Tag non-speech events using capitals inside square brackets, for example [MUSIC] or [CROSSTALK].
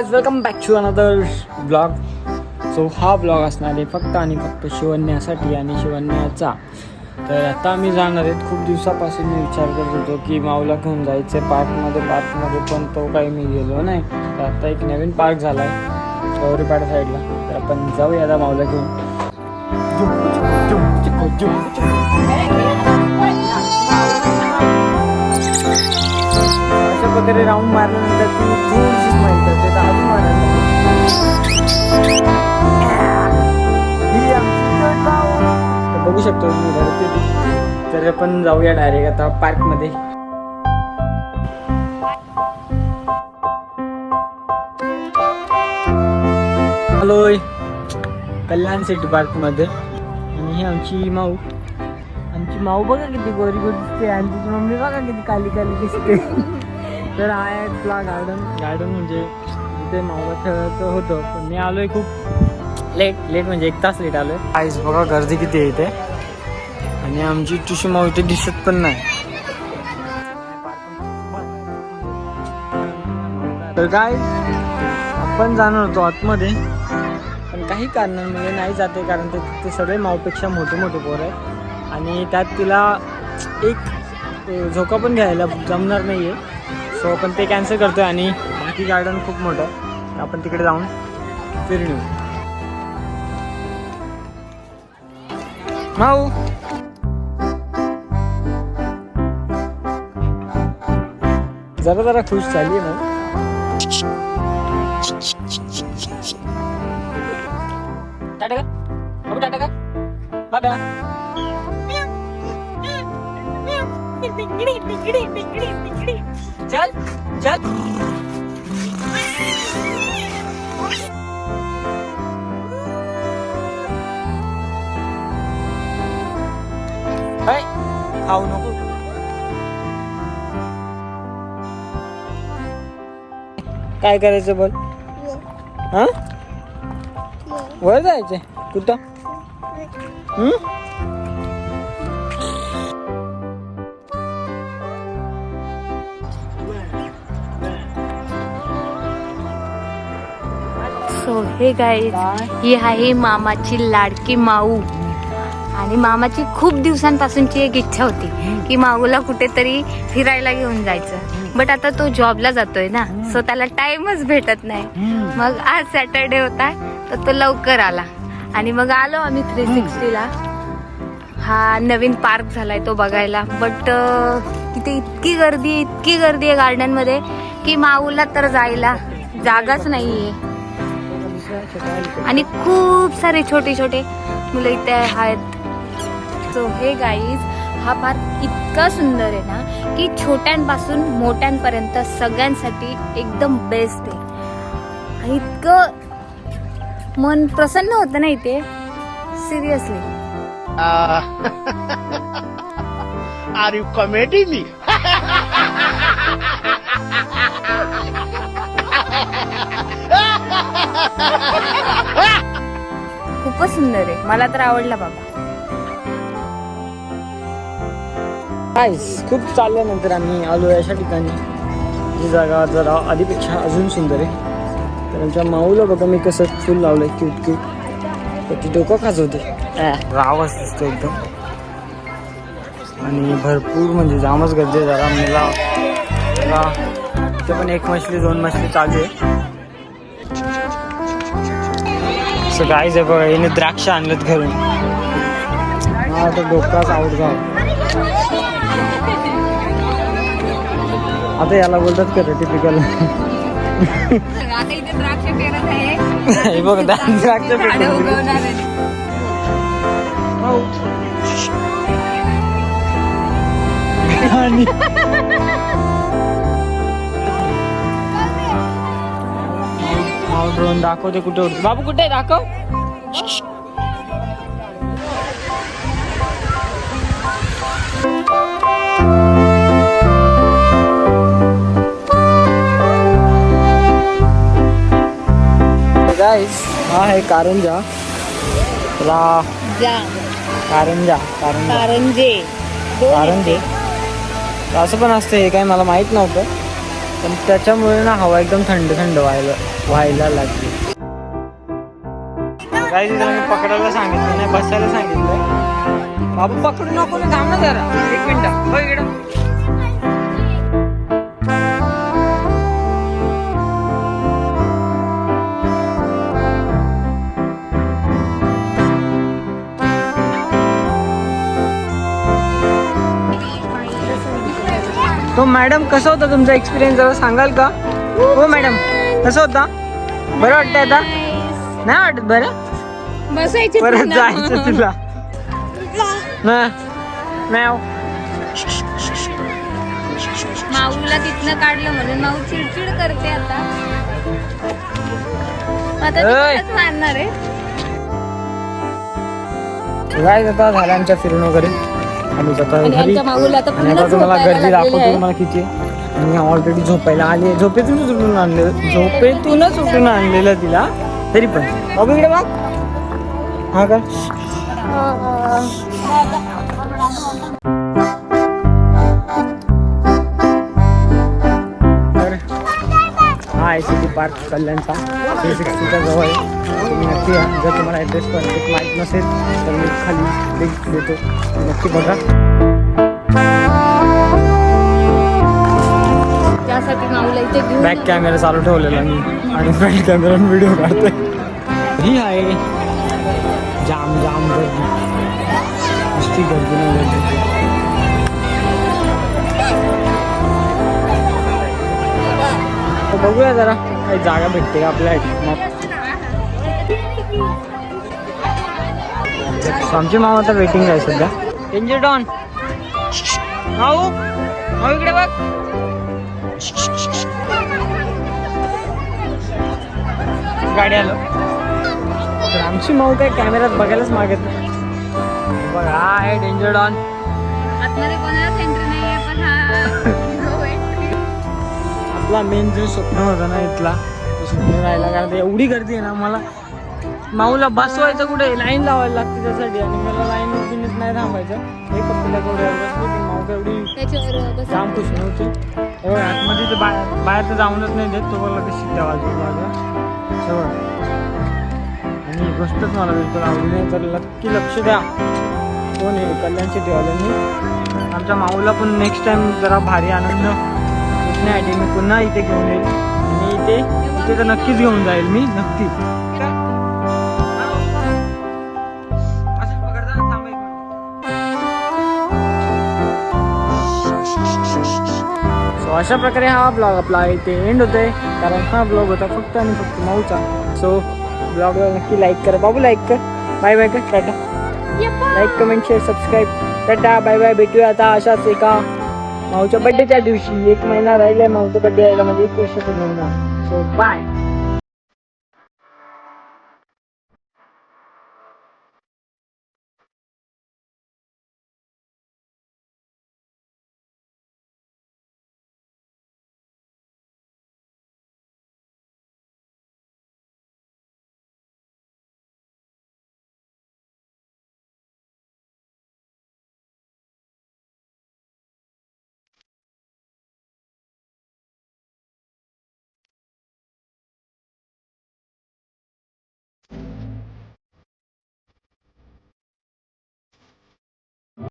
गाज welcome back to another blog so हा blog असणार आहे फक्त आणि फक्त शिवण्यासाठी आणि शिवण्याचा. तर आता आम्ही जाणार आहेत खूप दिवसापासून मी विचार करत होतो की माऊला घेऊन जायचं पार्कमध्ये पार्कमध्ये पण तो काही मी गेलो नाही. तर आता एक नवीन पार्क झाला आहे गौरीपाडा साईडला तर आपण जाऊया आता माऊला घेऊन. अशा प्रकारे राऊंड मारल्यानंतर ती थोडीशी अजून बघू शकतो. तर आपण जाऊया डायरेक्ट आता पार्कमध्ये हॅलोय कल्याण सिटी पार्कमध्ये आणि ही आमची माऊ. आमची माऊ बघा किती गोरी गोरी दिसते. आणि तिची मम्मी बघा किती काली काली दिसते. [LAUGHS] तर हा आहे आपला गार्डन गार्डन म्हणजे तिथे माऊला खेळायचं होतं पण मी आलोय खूप लेट लेट म्हणजे एक तास लेट आलोय. आईस बघा गर्दी किती आहे इथे. आणि आमची तुशी माऊ इथे दिसत पण नाही. तर काय आपण जाणार होतो आतमध्ये. पण काही कारणांमुळे नाही जाते कारण ते तिथे सगळे माऊपेक्षा मोठे मोठे पोर आहेत. आणि त्यात तिला एक झोका पण घ्यायला जमणार नाही आहे सो आपण ते कॅन्सल करतोय आणि बाकी गार्डन खूप मोठं आहे. आपण तिकडे जाऊन फिरून येऊ माऊ. जरा जरा खुश झाली आहे ना. टाटा का? बाबू टाटा का? बाबा चल चल. हाय खाऊ नको काय करायचं बोल? हा? वर जायचंय. कुठं? हम्म? सो हे गाईज ही आहे मामाची लाडकी माऊ. आणि मामाची खूप दिवसांपासूनची एक इच्छा होती की माऊला कुठेतरी फिरायला घेऊन जायचं. बट आता तो जॉबला जातोय ना सो त्याला टाइमच भेटत नाही. मग आज सॅटरडे होता तर तो लवकर आला. आणि मग आलो आम्ही थ्री सिक्स्टीला हा नवीन पार्क झालाय तो बघायला. बट तिथे इतकी गर्दी इतकी गर्दी आहे गार्डनमध्ये की माऊला तर जायला जागाच नाहीये. आणि खूप सारे छोटे छोटे मुलं इथे आहेत. सो हे गाईज हा पार्क इतका सुंदर आहे ना की छोट्यांपासून मोठ्यांपर्यंत सगळ्यांसाठी एकदम बेस्ट आहे. आणि इतकं मन प्रसन्न होतं ना इथे. Seriously [LAUGHS] Are you committing [LAUGHS] me? सुंदर आहे. मला तर आवडला बाबा. गाईस खूप चालल्यानंतर आम्ही आलो अशा ठिकाणी. जी जागा जरा आधीपेक्षा अजून सुंदर आहे. तर आमच्या माऊला बघा मी कसं फुल लावलंय क्यूट क्यूट तर ती डोकं खाजवते. आवाज दिसतो एकदम. आणि भरपूर म्हणजे जामच गर्दी आहे जरा. मला जरा इथे पण एक मछली दोन मछली चालू आहे. असं गाईज आहे बघा याने द्राक्ष आणलेत घरून हा तर डोकाच आवडगाव आता याला बोलतात का टिपिकल पेरत हे बघ [LAUGHS] द्राक्ष. आणि दाखवते कुठे उडतो. बाबू कुठे दाखव. गाईस हा आहे कारंजा. रा. कारंजा कारंजा. कारंजे. कारंजे. असं पण असतं हे काय मला माहीत नव्हतं. पण त्याच्यामुळे ना हवा एकदम थंड थंड व्हायला व्हायला लागली. मी पकडायला सांगितलं नाही बसायला सांगितलं. बाबू पकडू नको ना थांब ना जरा. एक मिनिट. बघ इकडं. तो मॅडम कसा होता तुमचा एक्सपिरियन्स जरा सांगाल का? हो मॅडम कसा होता? बरं वाटतंय आता? नाही वाटत बरं? बसायचे परत जायचं तुला. ना मॅव माऊला तिथनं काढलं म्हणून माऊ चिडचिड करते आता. आता ती ओय. मलाच मारणार आहे. काय आता झालं आमच्या फिरून वगैरे. आम्ही जातो आणि घरी. आणि पुन्हा आता तुम्हाला झोपायला गर्दी दाखवतो. तुम्हाला किती. आणि ऑलरेडी झोपायला आली झोपेतूनच उठून आणलं. झोपेतूनच उठून आणलेलं तिला. तरी पण. बाबू इकडे बघ. हा का? हा आहे सिटी पार्क कल्याणचा. थ्री सिक्स्टीच्या जवळ आहे. तुम्ही नक्की या. जर तुम्हाला ॲड्रेस परफेक्ट माहीत नसेल तर मी खाली लिंक देतो. नक्की बघा. त्यासाठी माऊला इथे घेऊन बॅक कॅमेरा चालू ठेवलेला मी. आणि फ्रंट कॅमेरा व्हिडिओ काढतोय ही आहे जाम जाम गर्दी. नुसती गर्दी नाही गर्दी बघूया जरा. काही जागा भेटते का आपल्या मग. आमची मामा तर वेटिंग आहे सध्या. Danger don. भाऊ भाऊ इकडे बघ. गाडी आलो. तर आमची माऊ काय कॅमेऱ्यात बघायलाच मागत नाही. बघा हा आहे डेंजर डॉन. आतमध्ये कोणालाच एंट्री आपला मेन जो स्वप्न होता ना इथला तो स्वप्न राहिला. कारण एवढी गर्दी आहे ना मला माऊला बसवायचं कुठे? लाईन लावायला लागते त्यासाठी. आणि मला लाईन बिनच नाही थांबायचं. हे कपिला तेवढ्या बसलो की माऊ काय एवढी त्याच्यावर बस. जाम खुश नव्हती आतमध्ये तर बाहेर बाहेर तर जाऊनच नाही देत. तो बोलला की शिट्ट्या वाजवत माझ्या हे बघ. आणि ही गोष्टच मला बिलकुल आवडली नाही तर नक्की लक्ष द्या. कोण आहे? कल्याण सिटीवाल्यांनी आमच्या माऊला पण नेक्स्ट टाइम जरा भारी आनंद लुटण्यासाठी मी पुन्हा इथे घेऊन येईल. आणि इथे इथे तर नक्कीच घेऊन जाईल मी नक्की. सो अशा प्रकारे हा ब्लॉग आपला इथे एंड होतोय. कारण हा ब्लॉग होता फक्त आणि फक्त माऊचा. सो ब्लॉगला नक्की लाईक करा. बाबू लाईक कर. बाय बाय कर tata. Like comment share subscribe tata bye bye भेटूया आता अशाच एका माऊच्या बड्डेच्या दिवशी एक महिना राहिलाय माऊचा बड्डे यायला म्हणजे एक वर्ष पूर्ण होणार. So bye